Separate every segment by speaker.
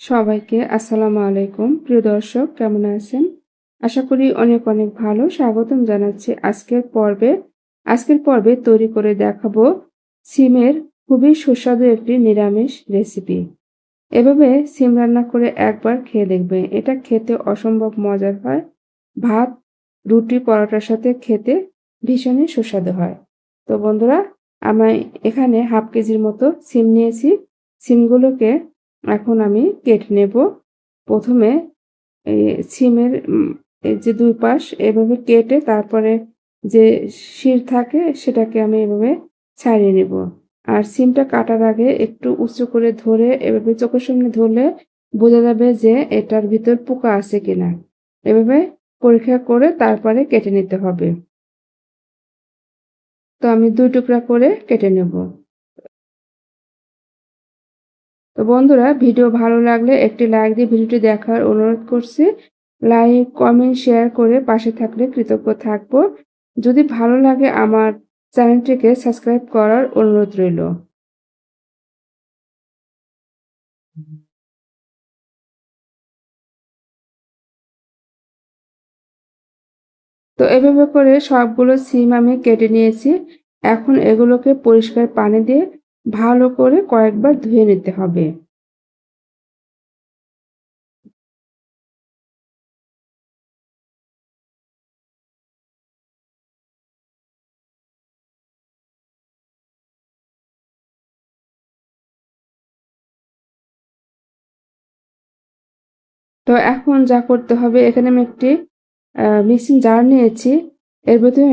Speaker 1: সবাইকে আসসালামু আলাইকুম। প্রিয় দর্শক, কেমন আছেন? আশা করি অনেক অনেক ভালো। স্বাগতম জানাচ্ছি আজকের পর্বে। আজকের পর্বে তৈরি করে দেখাবো সিমের খুবই সুস্বাদু একটি নিরামিষ রেসিপি। এভাবে সিম রান্না করে একবার খেয়ে দেখবে এটা খেতে অসম্ভব মজার হয়। ভাত, রুটি, পরোটার সাথে খেতে ভীষণই সুস্বাদু হয়। তো বন্ধুরা, আমি এখানে হাফ কেজির মতো সিম নিয়েছি। সিমগুলোকে এখন আমি কেটে নেব। প্রথমে সিমের যে দুই পাশ এভাবে কেটে তারপরে যে শির থাকে সেটাকে আমি এভাবে ছাড়িয়ে নেব। আর সিমটা কাটার আগে একটু উঁচু করে ধরে এভাবে চোখের সামনে ধরলে বোঝা যাবে যে এটার ভিতর পোকা আছে কিনা। এভাবে পরীক্ষা করে তারপরে কেটে নিতে হবে। তো আমি দুই টুকরা করে কেটে নেব। তো বন্ধুরা, ভিডিও ভালো লাগলে একটি লাইক দিয়ে ভিডিওটি দেখার অনুরোধ করছি। লাইক, কমেন্ট, শেয়ার করে পাশে থাকলে কৃতজ্ঞ থাকব। যদি ভালো লাগে আমার চ্যানেলটিকে সাবস্ক্রাইব করার অনুরোধ রইল। তো এভাবে করে সবগুলো সিম আমি কেটে নিয়েছি। এখন এগুলোকে পরিষ্কার পানি দিয়ে ভালো করে কয়েকবার ধুয়ে নিতে হবে। তো এখন যা করতে হবে, এখানে আমি একটি মিক্সিং জার নিয়েছি। এর ভিতরে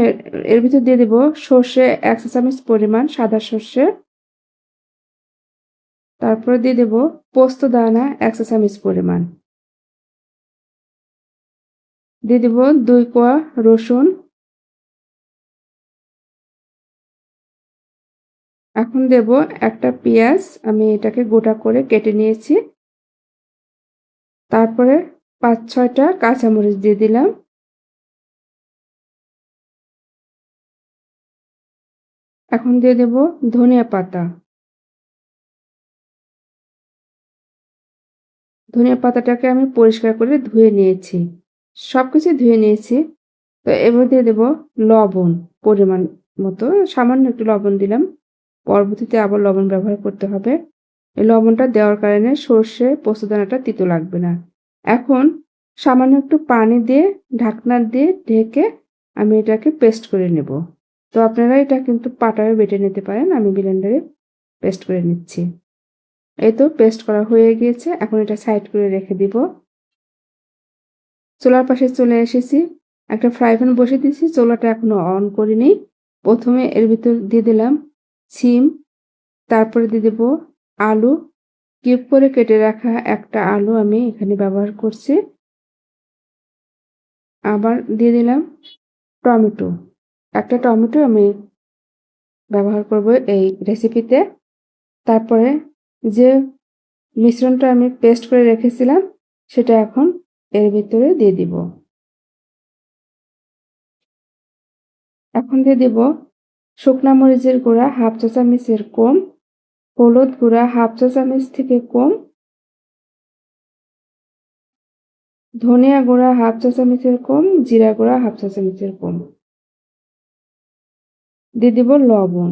Speaker 1: এর ভিতরে দিয়ে দেবো সর্ষে এক চামচ পরিমাণ সাদা সর্ষে। তারপরে দিয়ে দেব পোস্ত দানা একশো চামচ পরিমাণ। দিয়ে দেব দুই কোয়া রসুন। এখন দেব একটা পেঁয়াজ, আমি এটাকে গোটা করে কেটে নিয়েছি। তারপরে পাঁচ ছয়টা কাঁচামরিচ দিয়ে দিলাম। এখন দিয়ে দেব ধনিয়া পাতা। ধনিয়া পাতাটাকে আমি পরিষ্কার করে ধুয়ে নিয়েছি। সব কিছু ধুয়ে নিয়েছি। তো এবার দিয়ে দেব লবণ পরিমাণ মতো। সামান্য একটু লবণ দিলাম। পরবর্তীতে আবার লবণ ব্যবহার করতে হবে। এই লবণটা দেওয়ার কারণে সর্ষে পোস্তদানাটা তিতো লাগবে না। এখন সামান্য একটু পানি দিয়ে, ঢাকনা দিয়ে ঢেকে আমি এটাকে পেস্ট করে নেব। তো আপনারা এটা কিন্তু পাটায় বেটে নিতে পারেন। আমি ব্লেন্ডারে পেস্ট করে নিচ্ছি। এই তো পেস্ট করা হয়ে গিয়েছে। এখন এটা সাইড করে রেখে দিব। চোলার পাশে চলে এসেছি। একটা ফ্রাই প্যান বসে দিয়েছি। চোলাটা এখনও অন করিনি। প্রথমে এর ভিতর দিয়ে দিলাম সিম তারপরে দিয়ে দেবো আলু। কিউব করে কেটে রাখা একটা আলু আমি এখানে ব্যবহার করছি। আবার দিয়ে দিলাম টমেটো। একটা টমেটো আমি ব্যবহার করব এই রেসিপিতে তারপরে যে মিশ্রণটা আমি পেস্ট করে রেখেছিলাম, সেটা এখন এর ভিতরে দিয়ে দিব। এখন দিয়ে দিব শুকনা মরিচের গুঁড়া, হাফ চা চামচের কম, হলুদ গুঁড়া, হাফ চা চামচ থেকে কম, ধনিয়া গুঁড়া, হাফ চা চামচের কম, জিরা গুঁড়া, হাফ চা চামচের কম। দিয়ে দিব লবণ।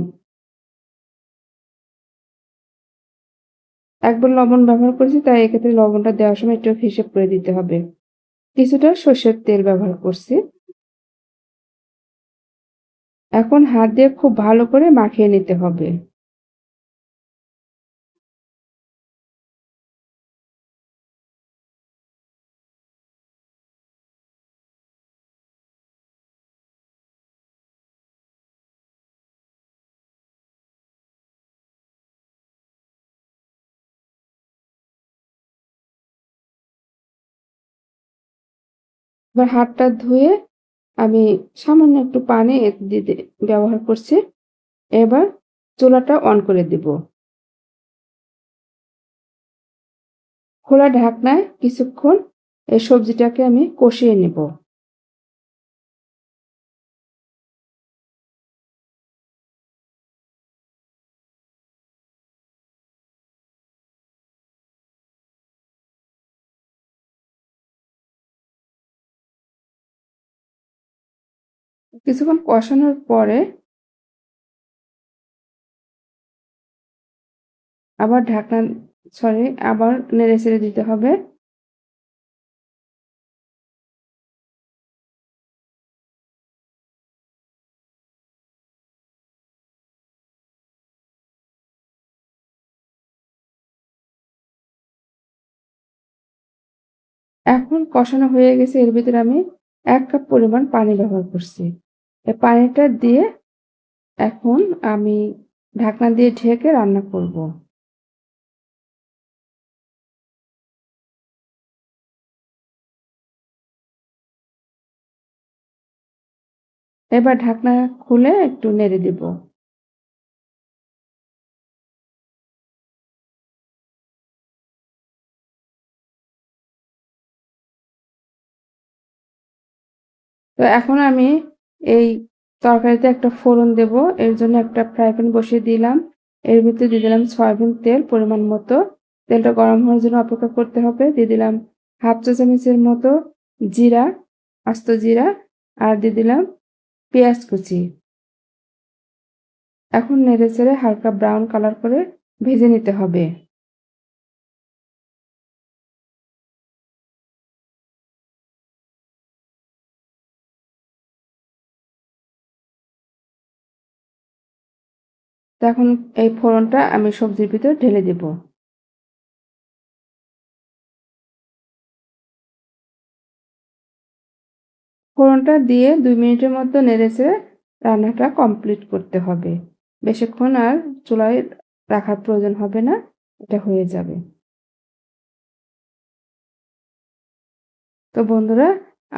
Speaker 1: একবার লবণ ব্যবহার করেছি, তাই এক্ষেত্রে লবণটা দেওয়ার সময় একটু হিসেব করে দিতে হবে। কিছুটা সর্ষের তেল ব্যবহার করছি। এখন হাত দিয়ে খুব ভালো করে মাখিয়ে নিতে হবে। এবার হাতটা ধুয়ে আমি সামান্য একটু পানি দিতে ব্যবহার করছি। এবার চুলাটা অন করে দেব। খোলা ঢাকনায় কিছুক্ষণ এই সবজিটাকে আমি কষিয়ে নেব। কিছুক্ষণ কষানোর পরে আবার ঢাকনা সরি আবার নেড়ে চেড়ে দিতে হবে। এখন কষানো হয়ে গেছে, এর ভিতরে আমি এক কাপ পরিমাণ পানি ব্যবহার করছি। এই পানিটা দিয়ে এখন আমি ঢাকনা দিয়ে ঢেকে রান্না করব। এবার ঢাকনা খুলে একটু নেড়ে দেব। তো এখন আমি এই তরকারিতে একটা ফোড়ন দেব। এর জন্য একটা ফ্রাই প্যান বসিয়ে দিলাম। এর ভিতরে দিয়ে দিলাম সয়াবিন তেল পরিমাণ মতো। তেলটা গরম হওয়ার জন্য অপেক্ষা করতে হবে। দিয়ে দিলাম হাফ চা চামচের মতো জিরা, আস্ত জিরা, আর দিয়ে দিলাম পেঁয়াজ কুচি। এখন নেড়ে চেড়ে হালকা ব্রাউন কালার করে ভেজে নিতে হবে। তো এখন এই ফোড়নটা আমি সবজির ভিতর ঢেলে দেব। ফোড়নটা দিয়ে দুই মিনিটের মতো নেড়েছে রান্নাটা কমপ্লিট করতে হবে। বেশিক্ষণ আর চুলায় রাখার প্রয়োজন হবে না, এটা হয়ে যাবে। তো বন্ধুরা,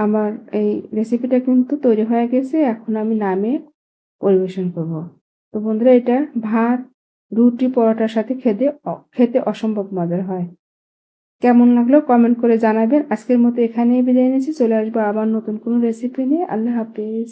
Speaker 1: আমার এই রেসিপিটা কিন্তু তৈরি হয়ে গেছে, এখন আমি নামে পরিবেশন করব। তো বন্ধুরা, এটা ভাত, রুটি, পরোটার সাথে খেতে খেতে অসম্ভব মজার হয়। কেমন লাগল কমেন্ট করে জানাবেন। আজকের মতো এখানেই বিদায় নিয়েছি চলে আসব আবার নতুন কোনো রেসিপি নিয়ে। আল্লাহ হাফিজ।